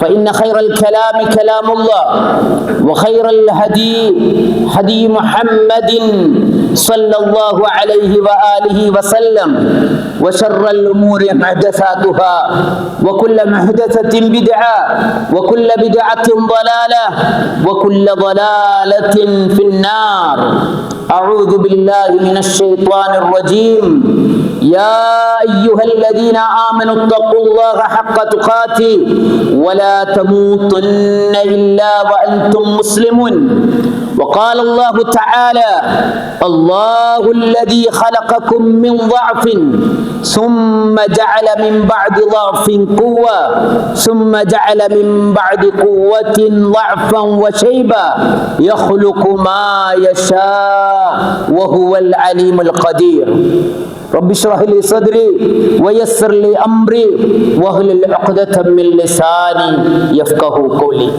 فإن خير الكلام كلام الله وخير الهدي هدي محمد صلى الله عليه وآله وسلم وشر الأمور محدثاتها وكل محدثة بدعة وكل بدعة ضلالة وكل ضلالة في النار. أعوذ بالله من الشيطان الرجيم. يا أيها الذين آمنوا اتقوا الله حق تقاته ولا تموتن إلا وأنتم مسلمون. وقال الله تعالى الله الذي خلقكم من ضعف ثم جعل من بعد ضعف قوة ثم جعل من بعد قوة ضعفا وشيبا يخلق ما يشاء وهو العليم القدير. رب اشرح لي صدري ويسر لي امري واهلل عقدة من لساني يفقهوا قولي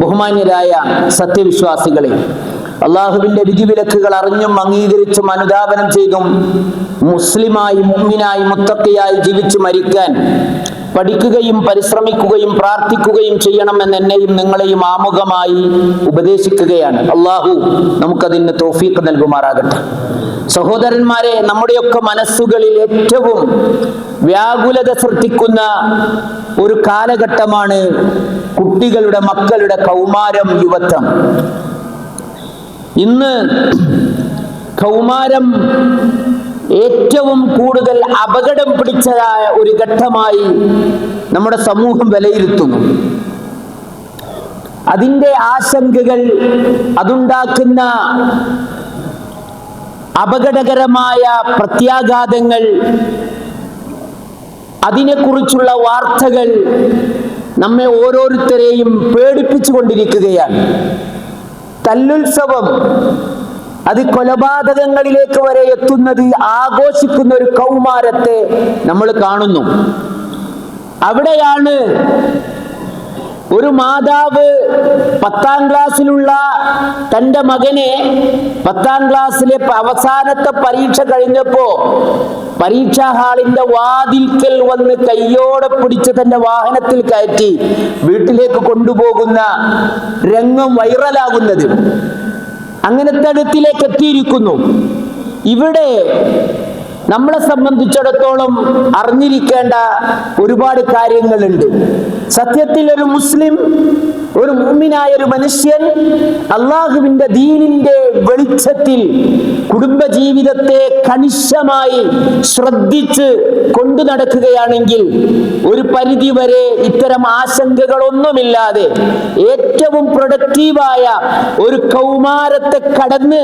ബഹുമാന്യരായ സത്യവിശ്വാസികളെ അള്ളാഹുവിന്റെ വിധിവിലക്കുകൾ അറിഞ്ഞും അംഗീകരിച്ചും അനുധാപനം ചെയ്തും മുസ്ലിമായി മുമ്മിനായി മുത്തക്കിയായി ജീവിച്ചു മരിക്കാൻ പഠിക്കുകയും പരിശ്രമിക്കുകയും പ്രാർത്ഥിക്കുകയും ചെയ്യണമെന്ന് എന്നെയും നിങ്ങളെയും ആമുഖമായി ഉപദേശിക്കുകയാണ്. അള്ളാഹു നമുക്കതിന് തോഫീക്ക് നൽകുമാറാകട്ടെ. സഹോദരന്മാരെ നമ്മുടെയൊക്കെ മനസ്സുകളിൽ ഏറ്റവും വ്യാകുലത സൃഷ്ടിക്കുന്ന ഒരു കാലഘട്ടമാണ് കുട്ടികളുടെ മക്കളുടെ കൗമാരം യുവത്വം. ഇന്ന് കൗമാരം ഏറ്റവും കൂടുതൽ അപകടം പിടിച്ചതായ ഒരു ഘട്ടമായി നമ്മുടെ സമൂഹം വിലയിരുത്തുന്നു. അതിന്റെ ആശങ്കകൾ അതുണ്ടാക്കുന്ന അപകടകരമായ പ്രത്യാഘാതങ്ങൾ അതിനെക്കുറിച്ചുള്ള വാർത്തകൾ നമ്മെ ഓരോരുത്തരെയും പേടിപ്പിച്ചു കൊണ്ടിരിക്കുകയാണ് തല്ലുത്സവം അത് കൊലപാതകങ്ങളിലേക്ക് വരെ എത്തുന്നത് ആഘോഷിക്കുന്ന ഒരു കൗമാരത്തെ നമ്മൾ കാണുന്നു. അവിടെയാണ് ഒരു മാതാവ് പത്താം ക്ലാസ്സിലുള്ള തന്റെ മകനെ പത്താം ക്ലാസ്സിലെ അവസാനത്തെ പരീക്ഷ കഴിഞ്ഞപ്പോ പരീക്ഷാ ഹാളിന്റെ വാതിൽക്കൽ വന്ന് കയ്യോടെ പിടിച്ച് തന്റെ വാഹനത്തിൽ കയറ്റി വീട്ടിലേക്ക് കൊണ്ടുപോകുന്ന രംഗം വൈറലാകുന്നത്. അങ്ങനത്തെ അടുത്തിലേക്ക് എത്തിയിരിക്കുന്നു. ഇവിടെ നമ്മളെ സംബന്ധിച്ചിടത്തോളം അറിഞ്ഞിരിക്കേണ്ട ഒരുപാട് കാര്യങ്ങളുണ്ട്. സത്യത്തിൽ ഒരു മുസ്ലിം ഒരു മുമ്മിനായ ഒരു മനുഷ്യൻ അള്ളാഹുവിന്റെ ദീനിന്റെ വെളിച്ചത്തിൽ കുടുംബജീവിതത്തെ കണിശമായി ശ്രദ്ധിച്ച് കൊണ്ടു നടക്കുകയാണെങ്കിൽ ഒരു പരിധി വരെ ഇത്തരം ആശങ്കകളൊന്നുമില്ലാതെ ഏറ്റവും പ്രൊഡക്റ്റീവായ ഒരു കൗമാരത്തെ കടന്ന്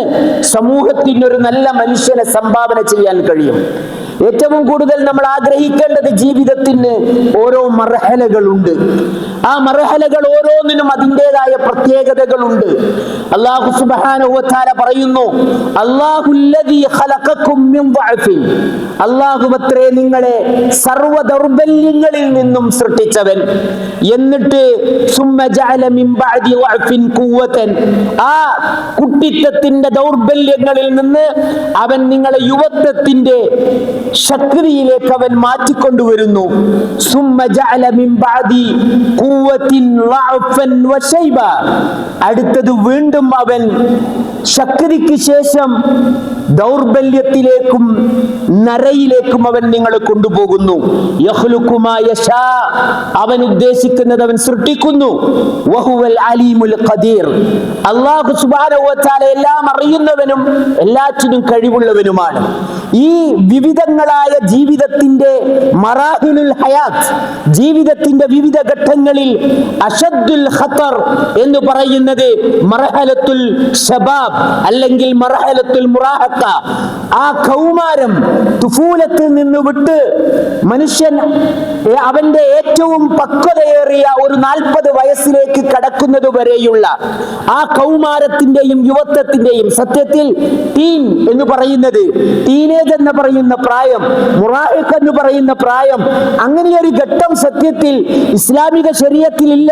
സമൂഹത്തിന് ഒരു നല്ല മനുഷ്യനെ സംഭാവന ചെയ്യാൻ കഴിയും. bit. ഏറ്റവും കൂടുതൽ നമ്മൾ ആഗ്രഹിക്കേണ്ടത് ജീവിതത്തിന് ഓരോ മർഹലകളുണ്ട്. ആ മർഹലകൾ ഓരോന്നിനും അതിന്റെതായ പ്രത്യേകതകളുണ്ട്. അള്ളാഹു സുബാനുവത്താല പറയുന്നു അള്ളാഹുവത്രേ നിങ്ങളെ സർവ ദൗർബല്യങ്ങളിൽ നിന്നും സൃഷ്ടിച്ചവൻ. എന്നിട്ട് ആ കുട്ടിത്തത്തിന്റെ ദൗർബല്യങ്ങളിൽ നിന്ന് അവൻ നിങ്ങളെ യുവത്വത്തിന്റെ ശക്തിയിലേക്ക് അവൻ മാറ്റിക്കൊണ്ടുവരുന്നു. അടുത്തത് വീണ്ടും അവൻ ശക്തിക്ക് ശേഷം ദൗർബല്യത്തിലേക്കും നരയിലേക്കും അവൻ നിങ്ങളെ കൊണ്ടുപോകുന്നു. അവൻ ഉദ്ദേശിക്കുന്നത് അവൻ സൃഷ്ടിക്കുന്നു. എല്ലാം അറിയുന്നവനും എല്ലാറ്റിനും കഴിവുള്ളവനുമാണ്. ഈ വിവിധങ്ങളായ ജീവിതത്തിന്റെ മറാഹിലുൽ ഹയാത്ത് ജീവിതത്തിന്റെ വിവിധ ഘട്ടങ്ങളിൽ അഷദ്ദുൽ ഖത്തർ എന്ന് പറയുന്നത് മർഹലത്തുൽ അല്ലെങ്കിൽ മർഹലത്തുൽ മുറാഹത്ത ആ കൗമാരം തുഫൂലത്തിൽ നിന്ന് വിട്ട് മനുഷ്യൻ അവന്റെ ഏറ്റവും പക്വതയേറിയ ഒരു നാൽപ്പത് വയസ്സിലേക്ക് കടക്കുന്നത് വരെയുള്ള ആ കൗമാരത്തിന്റെയും യുവത്വത്തിന്റെയും സത്യത്തിൽ ടീൻ എന്ന് പറയുന്നത് ടീനേജ് എന്ന് പറയുന്ന പ്രായം മുറാഹിഖ് എന്ന് പറയുന്ന പ്രായം അങ്ങനെയൊരു ഘട്ടം സത്യത്തിൽ ഇസ്ലാമിക ശരീരത്തിലില്ല.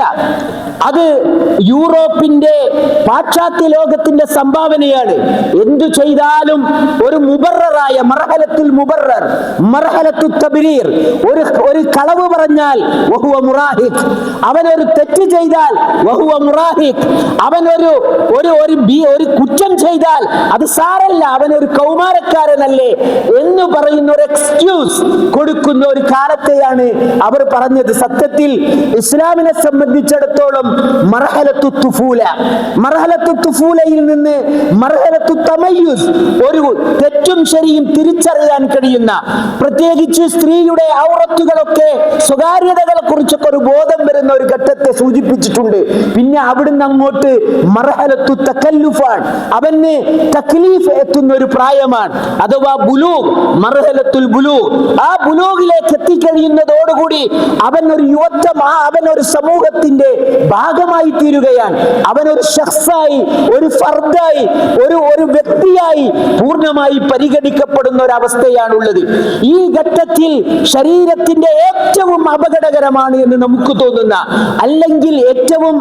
അത് യൂറോപ്പിന്റെ പാശ്ചാത്യ ലോകത്തിന്റെ സംഭാവനയാണ്. എന്തു ചെയ്താലും ഒരു മുബററായ മർഹലത്തുൽ മുബറർ മർഹലത്തു തബ്രീർ ഒരു ഒരു കളവ് പറഞ്ഞാൽ വഹുവ മുറാഹിഖ് അവൻ ഒരു തെറ്റ് ചെയ്താൽ വഹുവ മുറാഹിഖ് അവൻ ഒരു ഒരു ഒരു ഒരു കുറ്റം ചെയ്താൽ അത് സാരല്ല. അവൻ ഒരു കൗമാരക്കാരനല്ലേ എന്ന് പറയുന്ന ഒരു എക്സ്ക്യൂസ് കൊടുക്കുന്ന ഒരു കാലത്തെയാണ് അവർ പറഞ്ഞത്. സത്യത്തിൽ ഇസ്ലാമിനെ സംബന്ധിച്ചിടത്തോളം മർഹലത്തു തുഫൂല. മർഹലത്തു തുഫൂലയിൽ നിന്ന് മർഹലത്തു തമയ്യുസ്. ഒരു തെറ്റും ശരിയും തിരിച്ചറിയാൻ കഴിയുന്ന പ്രത്യേകിച്ച് സ്ത്രീയുടെ ഔറത്തുകളൊക്കെ സ്വകാര്യതകളെ കുറിച്ചൊക്കെ ഒരു ബോധം വരുന്ന ഒരു ഘട്ടത്തെ സൂചിപ്പിച്ചിട്ടുണ്ട്. പിന്നെ അവിടുന്ന് അങ്ങോട്ട് മറഹലത്തു തക്കല്ലുഫാൻ അവന് തക്ലീഫ് എത്തുന്ന ഒരു പ്രായമാണ്. അഥവാ ബുലൂഗ് മർഹലത്തുൽ ബുലൂഗ് ആ ബുലൂഗിലേക്ക് എത്തിക്കഴിയുന്നതോടുകൂടി അവൻ ഒരു യുവത്വം ആ അവൻ ഒരു സമൂഹത്തിന്റെ ഭാഗമായി തീരുകയാണ്. അവൻ ഒരു ഷഖ്സായി ഒരു ഫർദായി ഒരു ഒരു വ്യക്തിയായി പൂർണമായി പരിഗണിക്കപ്പെടുന്ന ഒരു അവസ്ഥയാണുള്ളത്. ഈ ഘട്ടത്തിൽ ശരീരത്തിന്റെ ഏറ്റവും അപകടകരമാണ് എന്ന് നമുക്ക് തോന്നുന്ന അല്ലെങ്കിൽ ഏറ്റവും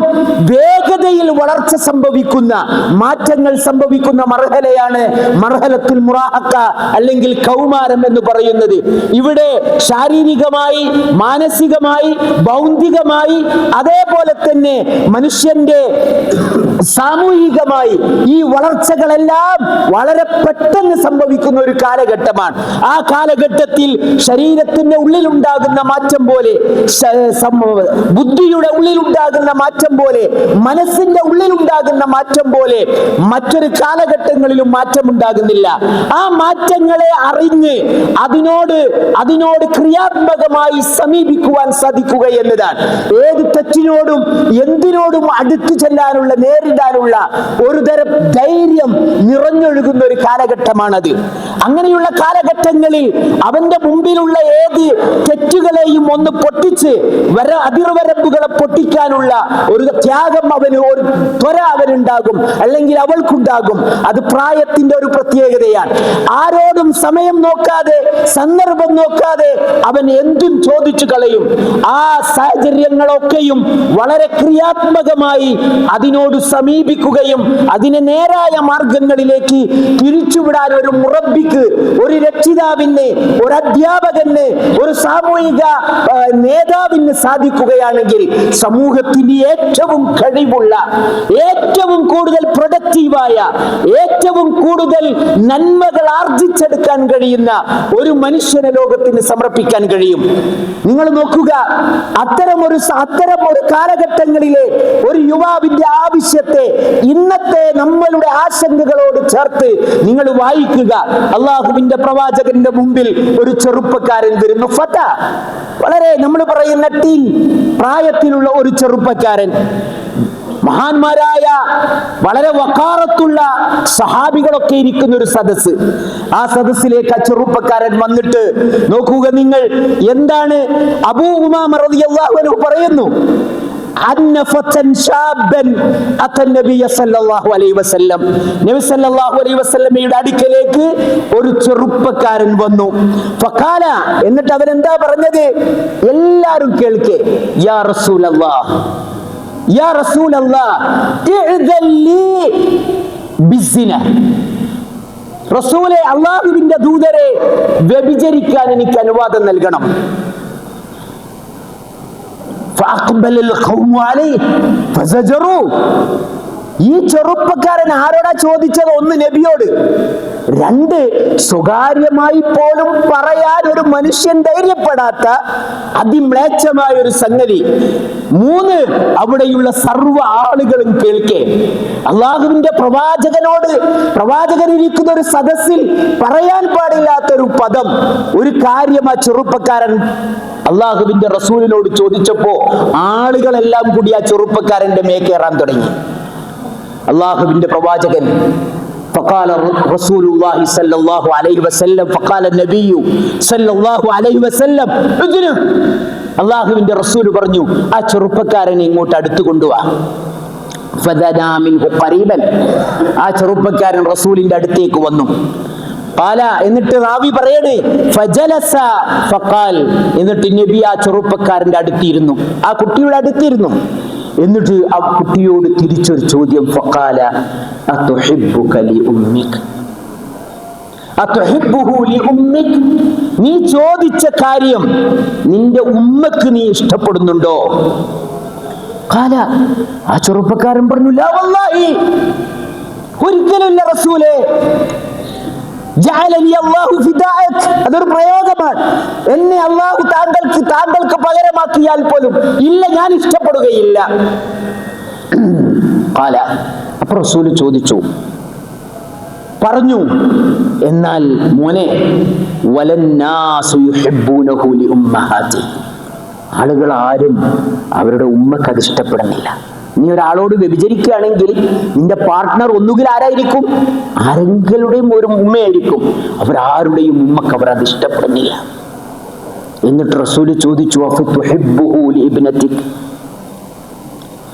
വേഗതയിൽ വളർച്ച സംഭവിക്കുന്ന മാറ്റങ്ങൾ സംഭവിക്കുന്ന മർഹലയാണ് മർഹലത്തിൽ മുറാഹക്ക അല്ലെങ്കിൽ കൗമാരം എന്ന് പറയുന്നത്. ഇവിടെ ശാരീരികമായി മാനസികമായി ഭൗതികമായി അതേപോലെ തന്നെ മനുഷ്യന്റെ സാമൂഹികമായി ഈ വളർച്ചകളെല്ലാം വളരെ പെട്ടെന്ന് സംഭവിക്കുന്ന ഒരു കാലഘട്ടമാണ്. ആ കാലഘട്ടത്തിൽ ശരീരത്തിന്റെ ഉള്ളിലുണ്ടാകുന്ന മാറ്റം പോലെ ബുദ്ധിയുടെ ഉള്ളിലുണ്ടാകുന്ന മാറ്റം പോലെ മനസ്സിന്റെ ഉള്ളിലുണ്ടാകുന്ന മാറ്റം പോലെ മറ്റൊരു കാലഘട്ടങ്ങളിലും മാറ്റം ഉണ്ടാകുന്നില്ല ആ മാറ്റങ്ങളെ അറിഞ്ഞ് അതിനോട് അതിനോട് ക്രിയാത്മകമായി സമീപിക്കുവാൻ സാധിക്കുക എന്നതാണ്. ഏത് തെറ്റിനോടും എന്തിനോടും അടുത്തു ചെല്ലാനുള്ള നേരിടാനുള്ള ഒരു തരം ധൈര്യം നിറഞ്ഞൊഴുകുന്ന ഒരു കാലഘട്ടമാണത്. അങ്ങനെയുള്ള കാലഘട്ടങ്ങളിൽ അവന്റെ മുമ്പിലുള്ള ഏത് തെറ്റുകളെയും ഒന്ന് പൊട്ടിച്ച് വര അതിർവരമ്പുകളെ പൊട്ടിക്കാനുള്ള ഒരു ത്യാഗം അവന് ഒരു ത്വര അവനുണ്ടാകും. അല്ലെങ്കിൽ അവൾക്കുണ്ടാകും. അത് പ്രായത്തിന്റെ ഒരു പ്രത്യേകതയാണ്. ആരോടും സമയം നോക്കാതെ സന്ദർഭം നോക്കാതെ അവൻ എന്തും ചോദിച്ചു കളയും. ആ സാഹചര്യങ്ങളൊക്കെയും വളരെ ക്രിയാത്മകമായി അതിനോട് സമീപിക്കുകയും അതിനെ നേരായ മാർഗങ്ങളിലേക്ക് തിരിച്ചുവിടാൻ ഒരു മുറബിക്ക് ഒരു രക്ഷിതാവിന് ഒരു അധ്യാപകന് ഒരു സാമൂഹിക നേതാവിന് സാധിക്കുകയാണെങ്കിൽ സമൂഹത്തിന് ഏറ്റവും കഴിവുള്ള ഏറ്റവും കൂടുതൽ പ്രൊഡക്റ്റീവായ ഏറ്റവും കൂടുതൽ നന്മകൾ ആർജിച്ചെടുക്കാൻ കഴിയുന്ന ഒരു മനുഷ്യനെ ലോകത്തിന് സമർപ്പിക്കാൻ കഴിയും. നിങ്ങൾ നോക്കുക അത്തരം ഒരു അത്തരം ഒരു കാലഘട്ടങ്ങളിലെ ഒരു യുവാവിന്റെ ആവശ്യത്തെ ഇന്നത്തെ നമ്മളുടെ ആശങ്കകളോട് ചേർത്ത് നിങ്ങൾ വായിക്കുക. അള്ളാഹുവിന്റെ പ്രവാചകന്റെ മുമ്പിൽ ഒരു ചെറുപ്പക്കാരൻ വരുന്നു ഫത. വളരെ നമ്മൾ പറയുന്ന ടീൻ പ്രായത്തിലുള്ള ഒരു ചെറുപ്പക്കാരൻ. മഹാന്മാരായ വളരെ വക്കാറത്തുള്ള സഹാബികളൊക്കെ ഇരിക്കുന്ന ഒരു സദസ്സ്. ആ സദസ്സിലേക്ക് ആ ചെറുപ്പക്കാരൻ വന്നിട്ട് നോക്കുക നിങ്ങൾ എന്താണ് അബൂ ഉമാ പറയുന്നു? അന്ന ഫതൻ ശാബൻ അത്തൻ നബിയ സല്ലല്ലാഹു അലൈഹി വസല്ലം. നബി സല്ലല്ലാഹു അലൈഹി വസല്ലമയുടെ അടുക്കലേക്ക് ഒരു ചെറുപ്പക്കാരൻ വന്നു. ഫഖാല എന്നിട്ട് അവൻ എന്താ പറഞ്ഞത്? എല്ലാരും കേൾക്കേ യാ റസൂലല്ലാഹ് യാ റസൂലല്ലാഹ് ഇഅ്ദൻ ലീ ബിസ്സിന. റസൂലെ അള്ളാഹുവിന്റെ ദൂതരെ വ്യഭിചരിക്കാൻ എനിക്ക് അനുവാദം നൽകണം. فأقبل القوم عليه فزجروه ഈ ചെറുപ്പക്കാരൻ ആരോടാ ചോദിച്ചത്? ഒന്ന് നബിയോട്. രണ്ട് സ്വകാര്യമായി പോലും പറയാൻ ഒരു മനുഷ്യൻ ധൈര്യപ്പെടാത്ത അതിമ്ലേച്ഛമായ ഒരു സംഗതി. മൂന്ന് അവിടെയുള്ള സർവ ആളുകളും കേൾക്കെ. അള്ളാഹുവിന്റെ പ്രവാചകനോട് പ്രവാചകൻ ഇരിക്കുന്ന ഒരു സദസ്സിൽ പറയാൻ പാടില്ലാത്ത ഒരു പദം. ഒരു കാര്യം ആ ചെറുപ്പക്കാരൻ അള്ളാഹുവിന്റെ റസൂലിനോട് ചോദിച്ചപ്പോ ആളുകളെല്ലാം കൂടി ആ ചെറുപ്പക്കാരന്റെ മേ കയറാൻ തുടങ്ങി. അള്ളാഹുവിന്റെ പ്രവാചകൻ فقال رسول الله صلى الله عليه وسلم فقال النبي صلى الله عليه وسلم اذن അള്ളാഹുവിന്റെ റസൂൽ പറഞ്ഞു ആ ചെറുപ്പക്കാരനെ ഇങ്ങോട്ട് അടുത്ത് കൊണ്ടുവാ ഫദനാ മിൻഹു ഖരീബൻ ആ ചെറുപ്പക്കാരൻ റസൂലിന്റെ അടുത്തേക്ക് വന്നു പാല എന്നിട്ട് റാവി പറയണേ ഫജലസ ഫഖാൽ എന്നിട്ട് നബി ആ ചെറുപ്പക്കാരന്റെ അടുത്തിരുന്നു ആ കുട്ടിയുടെ അടുത്തിരുന്നു എന്നിട്ട് ആ കുട്ടിയോട് തിരിച്ചൊരു ചോദ്യം ഫക്കാല നീ ചോദിച്ച കാര്യം നിന്റെ ഉമ്മക്ക് നീ ഇഷ്ടപ്പെടുന്നുണ്ടോ? കാല ആ ചെറുപ്പക്കാരൻ പറഞ്ഞു ഒരിക്കലും റസൂലേ. അതൊരു പ്രയോഗമാണ്. എന്നെ അള്ളാഹു താങ്കൾക്ക് താങ്കൾക്ക് പകരമാക്കിയാൽ പോലും ഇല്ല ഞാൻ ഇഷ്ടപ്പെടുകയില്ല. കാല അപ്പൊ റസൂൽ ചോദിച്ചു പറഞ്ഞു എന്നാൽ മോനെ ആളുകൾ ആരും അവരുടെ ഉമ്മക്ക് അത് ഇഷ്ടപ്പെടുന്നില്ല നീ ഒരാളോട് വ്യഭിചരിക്കുകയാണെങ്കിൽ നിന്റെ പാർട്ട്ണർ ഒന്നുകിൽ ആരായിരിക്കും? ആരെങ്കിലുടെയും ഒരു ഉമ്മയായിരിക്കും. അവരാരുടെയും ഉമ്മക്ക് അവർ അത് ഇഷ്ടപ്പെടുന്നില്ല. എന്നിട്ട് റസൂൽ ചോദിച്ചു?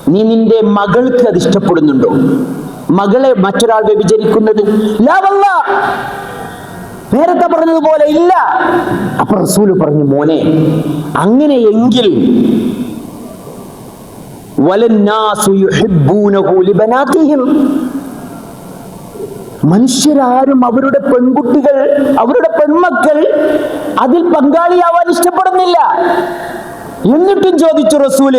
നീ നിന്റെ മകൾക്ക് അത് ഇഷ്ടപ്പെടുന്നുണ്ടോ? മകളെ മറ്റൊരാൾ വ്യഭിചരിക്കുന്നത്. നേരത്തെ പറഞ്ഞതുപോലെ ഇല്ല. അപ്പൊ റസൂൽ പറഞ്ഞു മോനെ അങ്ങനെയെങ്കിൽ മനുഷ്യരാരും അവരുടെ പെൺകുട്ടികൾ അവരുടെ പെൺമക്കൾ അതിൽ പങ്കാളിയാവാൻ ഇഷ്ടപ്പെടുന്നില്ല. എന്നിട്ടും ചോദിച്ചു റസൂൽ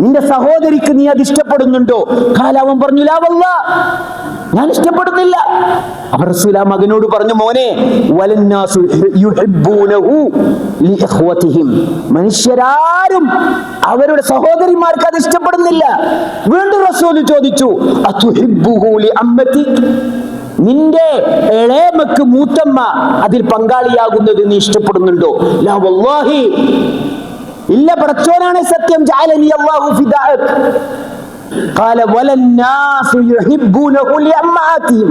നിന്റെ സഹോദരിക്ക് നീ അത് ഇഷ്ടപ്പെടുന്നുണ്ടോ? കാലാവൻ പറഞ്ഞു ലാ വല്ലാ. ഞാൻ ഇഷ്ടപ്പെടുന്നില്ല. അവർ റസൂൽ മകനോട് പറഞ്ഞു മോനെ മനുഷ്യരാരും അവരുടെ സഹോദരിമാർക്ക് അത് ഇഷ്ടപ്പെടുന്നില്ല. വീണ്ടും റസൂൽ ചോദിച്ചു നിന്റെ ഇളയമക്ക് മൂത്തമ്മ അതിൽ പങ്കാളിയാകുന്നത് നീ ഇഷ്ടപ്പെടുന്നുണ്ടോ? ഇല്ല പടച്ചോനാണ് സത്യം. قال ولا الناس يحبونه لأمهاتهم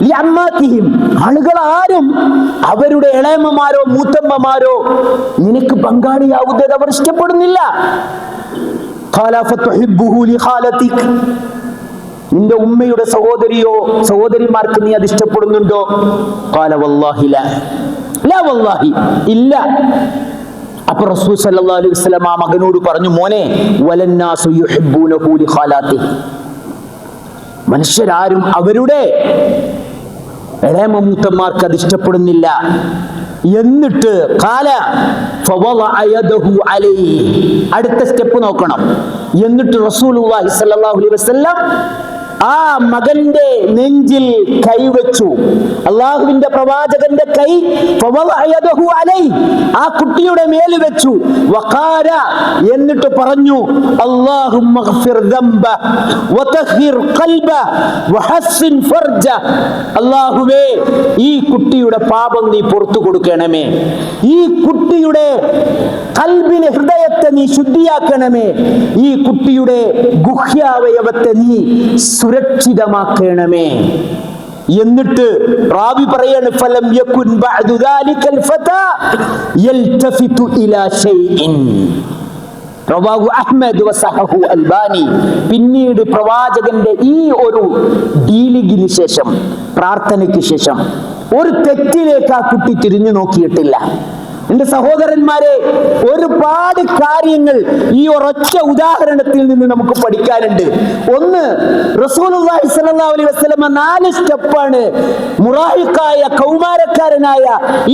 لأمهاتهم ആളുകൾ ആരും അവരുടെ ഇളയമ്മമാരോ മൂത്തമ്മമാരോ നിനക്ക് പങ്കാളിയാവുന്നത് അവർ ഇഷ്ടപ്പെടുന്നില്ല قال فتحبه لخالتك നിന്റെ ഉമ്മയുടെ സഹോദരിയോ സഹോദരിമാർക്ക് നീ അത് ഇഷ്ടപ്പെടുന്നുണ്ടോ قال والله لا لا والله ഇല്ല അപ്പൊ റസൂൽ സല്ലല്ലാഹു അലൈഹി വസല്ലം ആ മകനോട് പറഞ്ഞു മോനെ മനുഷ്യരാരും അവരുടെ ഇളയമൂത്തന്മാർക്ക് അത് ഇഷ്ടപ്പെടുന്നില്ല. എന്നിട്ട് കാല അടുത്ത സ്റ്റെപ്പ് നോക്കണം. എന്നിട്ട് റസൂൽ അലൈഹി ആ മകന്റെ നെഞ്ചിൽ കൈവച്ചു അള്ളാഹുവിന്റെ പ്രവാചകന്റെ കൈ അലൈ. ആ കുട്ടിയുടെ മേൽ വെച്ചു. വഖാല എന്നിട്ട് പറഞ്ഞു ഫർജ. അല്ലാഹുവേ ഈ കുട്ടിയുടെ പാപം നീ പുറത്തു കൊടുക്കണമേ. ഈ കുട്ടിയുടെ കൽബിനെ ഹൃദയത്തെ നീ ശുദ്ധിയാക്കണമേ. ഈ കുട്ടിയുടെ ഗുഹ്യാവയവത്തെ നീ സുരക്ഷിതമാക്കണമേ. എന്നിട്ട് റാബി പറയാണ് ഫലം യകുൻ ബഅദു ദാലികൽ ഫതാ യൽതഫിതു ഇലാ ഷൈഇൻ. റവാഹു അഹ്മദ് വസഹഹു അൽബാനി. പിന്നീട് പ്രവാചകന്റെ ഈ ഒരു ഡീലിഗിന് ശേഷം പ്രാർത്ഥനയ്ക്ക് ശേഷം ഒരു തെറ്റിലേക്ക് ആ കുട്ടി തിരിഞ്ഞു നോക്കിയിട്ടില്ല. എന്റെ സഹോദരന്മാരെ ഒരുപാട് കാര്യങ്ങൾ ഈ ഒരൊറ്റ ഉദാഹരണത്തിൽ നിന്ന് നമുക്ക് പഠിക്കാനുണ്ട്. ഒന്ന് അലൈഹി വസ്ലമ നാല് സ്റ്റെപ്പാണ്. മുറാഹിക്കായ കൗമാരക്കാരനായ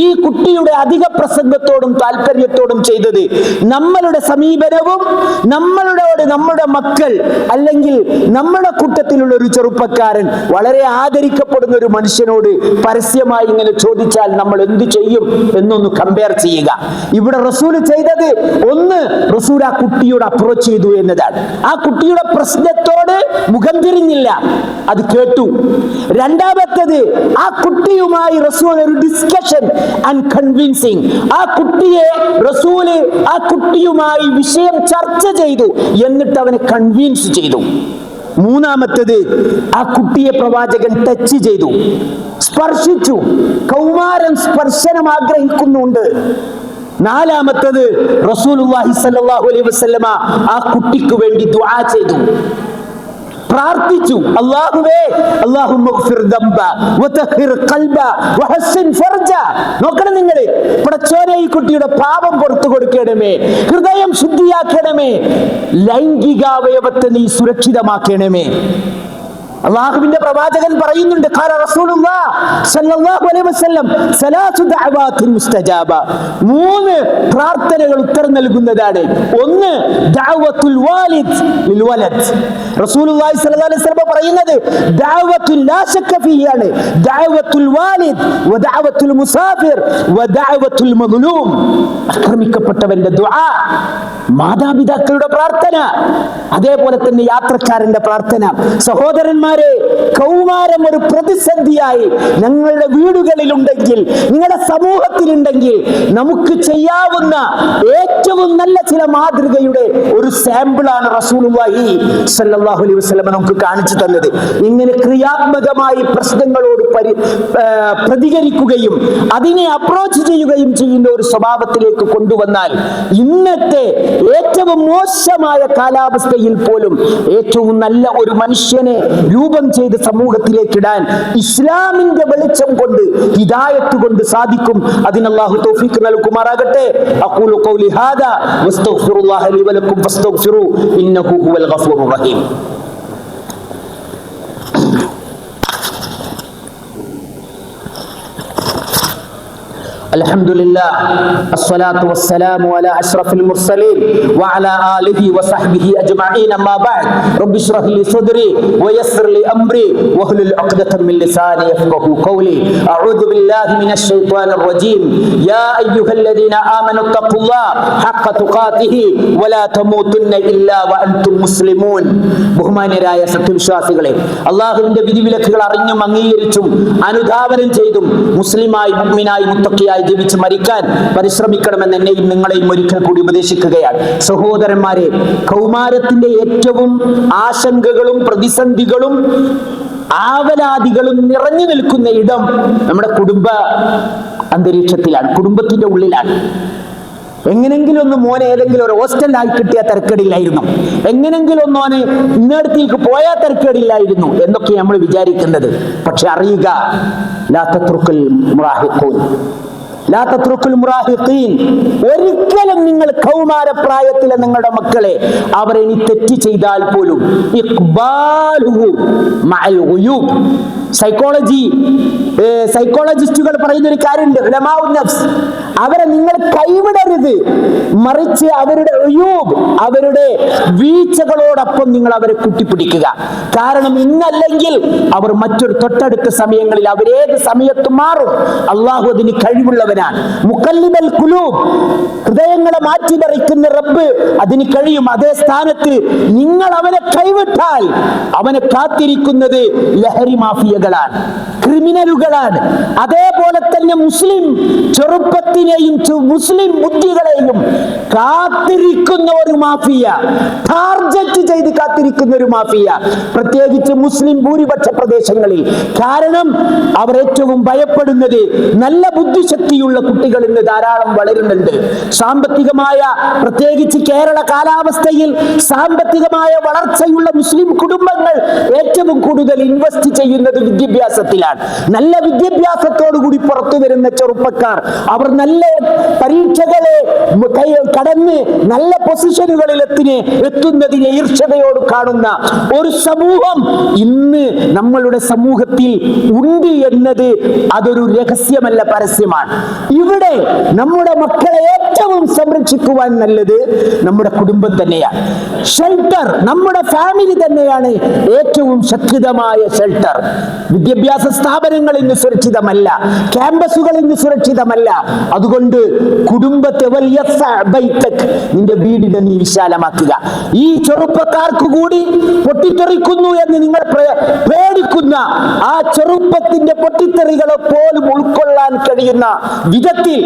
ഈ കുട്ടിയുടെ അധിക പ്രസംഗത്തോടും താല്പര്യത്തോടും ചെയ്തത്. നമ്മളുടെ സമീപനവും നമ്മളോട് നമ്മുടെ മക്കൾ അല്ലെങ്കിൽ നമ്മുടെ കൂട്ടത്തിലുള്ള ഒരു ചെറുപ്പക്കാരൻ വളരെ ആദരിക്കപ്പെടുന്ന ഒരു മനുഷ്യനോട് പരസ്യമായി ഇങ്ങനെ ചോദിച്ചാൽ നമ്മൾ എന്ത് ചെയ്യും എന്നൊന്ന് കമ്പയർ ചെയ്യുക. ഇവിടെ റസൂൽ ചെയ്തത് ഒന്ന് റസൂൽ ആ കുട്ടിയോട് അപ്രോച്ച് ചെയ്തു എന്നതാണ്. ആ കുട്ടിയുടെ പ്രശ്നത്തോട് മുഖം തിരിഞ്ഞില്ല. അത് കേട്ടു. രണ്ടാമത്തത് ആ കുട്ടിയുമായി റസൂൽ ഒരു ഡിസ്കഷൻ ആൻഡ് കൺവിൻസിങ് ആ കുട്ടിയെ റസൂൽ ആ കുട്ടിയുമായി വിഷയം ചർച്ച ചെയ്തു എന്നിട്ട് അവനെ കൺവിൻസ് ചെയ്തു. മൂന്നാമത്തത് ആ കുട്ടിയെ പ്രവാചകൻ ടച്ച് ചെയ്തു. സ്പർശിച്ചു. കൗമാരൻ സ്പർശനം ആഗ്രഹിക്കുന്നുണ്ട്. നാലാമത്തത് റസൂലുള്ളാഹി സല്ലല്ലാഹു അലൈഹി വസല്ലമ ആ കുട്ടിക്ക് വേണ്ടി ദുആ ചെയ്തു. പ്രാർത്ഥിച്ചു. അല്ലാഹുവേ അല്ലാഹുമ്മ ഗ്ഫിർ ദംബ വതഹിർ ഖൽബ വഹസ്സിൻ ഫർജ. നോക്കണം നിങ്ങൾ പടച്ചോനെ ഈ കുട്ടിയുടെ പാപം പുറത്തു കൊടുക്കണമേ ഹൃദയം ശുദ്ധിയാക്കണമേ ലൈംഗികാവയവത്തെ നീ സുരക്ഷിതമാക്കണമേ. അള്ളാഹുവിന്റെ പ്രവാചകൻ പറയുന്നുണ്ട് മൂന്ന് പ്രാർത്ഥനകൾ ഉത്തരം നൽകുന്നതാണ്. ഒന്ന് പറയുന്നത് ആക്രമിക്കപ്പെട്ടവന്റെ മാതാപിതാക്കളുടെ പ്രാർത്ഥന അതേപോലെ തന്നെ യാത്രക്കാരന്റെ പ്രാർത്ഥന സഹോദരന്മാരെ കൗമാരം ഒരു പ്രതിസന്ധിയായി ഞങ്ങളുടെ വീടുകളിലുണ്ടെങ്കിൽ നിങ്ങളുടെ സമൂഹത്തിലുണ്ടെങ്കിൽ നമുക്ക് ചെയ്യാവുന്ന ഏറ്റവും നല്ല ചില മാതൃകയുടെ ഒരു സാമ്പിളാണ് റസൂലുള്ളാഹി സല്ലല്ലാഹു അലൈഹി വസല്ലം നമുക്ക് കാണിച്ചു തന്നത്. ഇങ്ങനെ ക്രിയാത്മകമായി പ്രശ്നങ്ങളോട് പരി പ്രതികരിക്കുകയും അതിനെ അപ്രോച്ച് ചെയ്യുകയും ചെയ്യുന്ന ഒരു സ്വഭാവത്തിലേക്ക് കൊണ്ടുവന്നാൽ ഇന്നത്തെ ഏറ്റവും മോശമായ കാലാവസ്ഥയിൽ പോലും ഏറ്റവും നല്ല ഒരു മനുഷ്യനെ രൂപം ചെയ്ത് സമൂഹത്തിലേക്ക് ഇടാൻ ഇസ്ലാമിന്റെ വെളിച്ചം കൊണ്ട് ഹിദായത്ത് കൊണ്ട് സാധിക്കും. അതിന് അല്ലാഹു തൗഫീഖ് നൽകുമാറാകട്ടെ. അഖൂലു ഖൗലി ഹാദാ വസ്തഗ്ഫിറുല്ലാഹ ലി വലക്കും ഫസ്തഗ്ഫിറു ഇന്നഹു ഹുവൽ ഗഫൂറുർ റഹീം. الحمد لله الصلاة والسلام على أشرف المرسلين وعلى آله وصحبه أجمعين أما بعد رب اشرح لي صدري ويسر لي أمري واحلل عقدة من لساني يفقه قولي أعوذ بالله من الشيطان الرجيم يا أيها الذين آمنوا اتقوا الله حق تقاته ولا تموتن إلا وأنتم مسلمون ബഹുമാന്യരായ സത്യവിശ്വാസികളെ അള്ളാഹുവിന്റെ വിധിവിലക്കുകൾ അറിഞ്ഞും അംഗീകരിച്ചും അനുധാവനം ചെയ്തും മുസ്ലിമായി മുഗ്മിനായി മുത്തക്കിയായി ജീവിച്ച് മരിക്കാൻ പരിശ്രമിക്കണമെന്ന് എന്നെയും നിങ്ങളെയും ഒരിക്കൽ കൂടി ഉപദേശിക്കുകയാണ്. സഹോദരന്മാരെ കൗമാരത്തിന്റെ ഏറ്റവും ആശങ്കകളും പ്രതിസന്ധികളും ആവലാദികളും നിറഞ്ഞു നിൽക്കുന്ന ഇടം നമ്മുടെ കുടുംബ അന്തരീക്ഷത്തിലാണ് കുടുംബത്തിന്റെ ഉള്ളിലാണ്. എങ്ങനെങ്കിലും ഒന്ന് മോനെ ഏതെങ്കിലും ഒരു ഹോസ്റ്റലായി കിട്ടിയ തിരക്കേടില്ലായിരുന്നു. എങ്ങനെങ്കിലും ഒന്ന് മോനെ ഇന്നടത്തേക്ക് പോയാൽ തിരക്കേടില്ലായിരുന്നു എന്നൊക്കെ നമ്മൾ വിചാരിക്കുന്നത്. പക്ഷെ അറിയുക ഒരിക്കലും നിങ്ങൾ കൗമാരപ്രായത്തിലെ നിങ്ങളുടെ മക്കളെ അവർ ഇനി തെറ്റ് ചെയ്താൽ പോലും. സൈക്കോളജി സൈക്കോളജിസ്റ്റുകൾ പറയുന്ന ഒരു കാര്യമുണ്ട്. അവരെ നിങ്ങൾ കൈവിടരുത് മറിച്ച് അവരുടെ ഉയൂബ് അവരുടെ വീഴ്ചകളോടൊപ്പം നിങ്ങൾ അവരെ കുട്ടിപ്പിടിക്കുക കാരണം ഇന്നല്ലെങ്കിൽ അവർ മറ്റൊരു തൊട്ടടുത്ത സമയങ്ങളിൽ അവരേത് സമയത്തും മാറും. അള്ളാഹു അതിന് കഴിവുള്ളവനാണ്. മുക്കല്ലിബൽ കുലൂബ് ഹൃദയങ്ങളെ മാറ്റി മറിക്കുന്ന റബ്ബ് അതിന് കഴിയും. അതേ സ്ഥാനത്ത് നിങ്ങൾ അവനെ കൈവിട്ടാൽ അവനെ കാത്തിരിക്കുന്നത് ലഹരി മാഫിയകളാണ് ക്രിമിനലുകളാണ്. അതേപോലെ തന്നെ മുസ്ലിം ചെറുപ്പത്തിനെയും മുസ്ലിം മുസ്ലിം ബുദ്ധികളെയും കാത്തിരിക്കുന്ന ഒരു മാഫിയ ടാർജറ്റ് ചെയ്ത് കാത്തിരിക്കുന്ന ഒരു മാഫിയ. പ്രത്യേകിച്ച് മുസ്ലിം ഭൂരിപക്ഷ പ്രദേശങ്ങളിൽ. കാരണം അവർ ഏറ്റവും ഭയപ്പെടുന്നത് നല്ല ബുദ്ധിശക്തിയുള്ള കുട്ടികൾ ഇന്ന് ധാരാളം വളരുന്നുണ്ട്. സാമ്പത്തികമായ പ്രത്യേകിച്ച് കേരള കാലാവസ്ഥയിൽ സാമ്പത്തികമായ വളർച്ചയുള്ള മുസ്ലിം കുടുംബങ്ങൾ ഏറ്റവും കൂടുതൽ ഇൻവെസ്റ്റ് ചെയ്യുന്നത് വിദ്യാഭ്യാസത്തിലാണ്. നല്ല വിദ്യാഭ്യാസത്തോടു കൂടി പുറത്തു വരുന്ന ചെറുപ്പക്കാർ അവർ നല്ല പരീക്ഷകളെ കടന്ന് നല്ല പൊസിഷനുകളിൽ എത്തിന് എത്തുന്നതിനെ ഈർഷതയോട് കാണുന്ന ഒരു സമൂഹം ഇന്ന് നമ്മളുടെ സമൂഹത്തിൽ ഉണ്ട് എന്നത് അതൊരു രഹസ്യമല്ല പരസ്യമാണ്. ഇവിടെ നമ്മുടെ മക്കളെ ഏറ്റവും സംരക്ഷിക്കുവാൻ നല്ലത് നമ്മുടെ കുടുംബം തന്നെയാണ്. ഷെൽട്ടർ നമ്മുടെ ഫാമിലി തന്നെയാണ് ഏറ്റവും ശക്തിതമായ ഷെൽട്ടർ വിദ്യാഭ്യാസ സ്ഥാപനങ്ങൾ ഇന്ന് സുരക്ഷിതമല്ല ക്യാമ്പസുകൾ ഇന്ന് സുരക്ഷിതമല്ല. അതുകൊണ്ട് കുടുംബത്തെ നിന്റെ വീടിനെ നീ വിശാലമാക്കുക. ഈ ചെറുപ്പക്കാർക്ക് കൂടി പൊട്ടിത്തെറിക്കുന്നു എന്ന് നിങ്ങൾ പേടിക്കുന്ന ആ ചെറുപ്പത്തിന്റെ പൊട്ടിത്തെറികളെ പോലും ഉൾക്കൊള്ളാൻ കഴിയുന്ന വിധത്തിൽ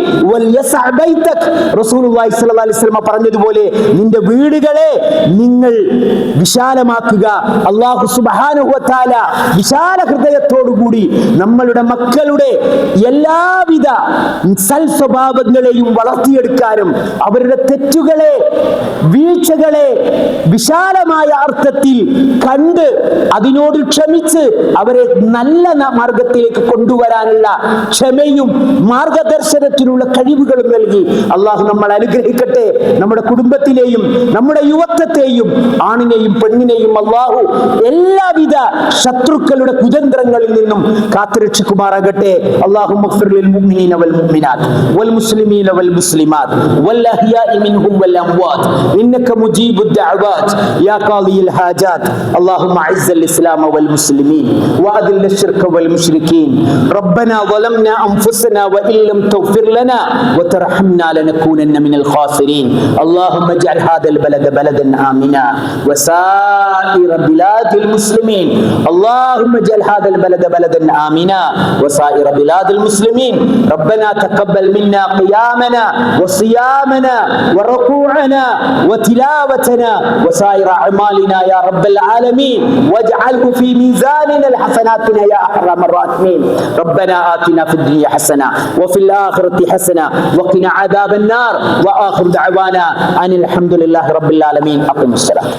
പറഞ്ഞതുപോലെ നിന്റെ വീടുകളെ നിങ്ങൾ വിശാലമാക്കുക. അള്ളാഹു സുബാനുഹത്താല വിശാല ഹൃദയത്തോടുകൂടി നമ്മളുടെ മക്കളുടെ എല്ലാവിധ സൽ സ്വഭാവങ്ങളെയും പള്ളിക്കാരും അവരുടെ തെറ്റുകളെ വീഴ്ചകളെ വിശാലമായ അർത്ഥത്തിൽ കണ്ട് അതിനോട് ക്ഷമിച്ച് അവരെ നല്ല മാർഗത്തിലേക്ക് കൊണ്ടുവരാനുള്ള ക്ഷമയും മാർഗദർശനത്തിനുള്ള കഴിവുകളും നൽകി. അള്ളാഹു നമ്മൾ അനുഗ്രഹിക്കട്ടെ. നമ്മുടെ കുടുംബത്തിലെയും നമ്മുടെ യുവത്വത്തെയും ആണിനെയും പെണ്ണിനെയും അള്ളാഹു എല്ലാവിധ ശത്രുക്കളുടെ കുതന്ത്രങ്ങളിൽ നിന്നും കാത്തുരക്ഷിക്കുമാറാകട്ടെ. അള്ളാഹു മുഖ്ഫിറിൽ മുഅ്മിനീന വൽ മുഅ്മിനാത്ത് വൽ മുസ്ലിമീന വൽ മുസ്ലിമാ. والمسلمات والأحياء منهم والأموات. إنك مجيب الدعوات. يا قاضي الحاجات. اللهم أعز الإسلام والمسلمين وأذل الشرك والمشركين. ربنا ظلمنا أنفسنا وإن لم تغفر لنا وترحمنا لنكونن من الخاسرين. اللهم اجعل هذا البلد بلدا آمنا وسائر بلاد المسلمين. اللهم اجعل هذا البلد بلدا آمنا وسائر بلاد المسلمين. ربنا تقبل منا قيامنا وصيامنا وركوعنا وتلاوتنا وسائر أعمالنا يا رب العالمين. واجعله في ميزاننا الحسناتنا يا أكرم الراحمين. ربنا آتنا في الدنيا حسنة وفي الآخرة حسنة وقنا عذاب النار. وآخر دعوانا أن الحمد لله رب العالمين. أقم الصلاة.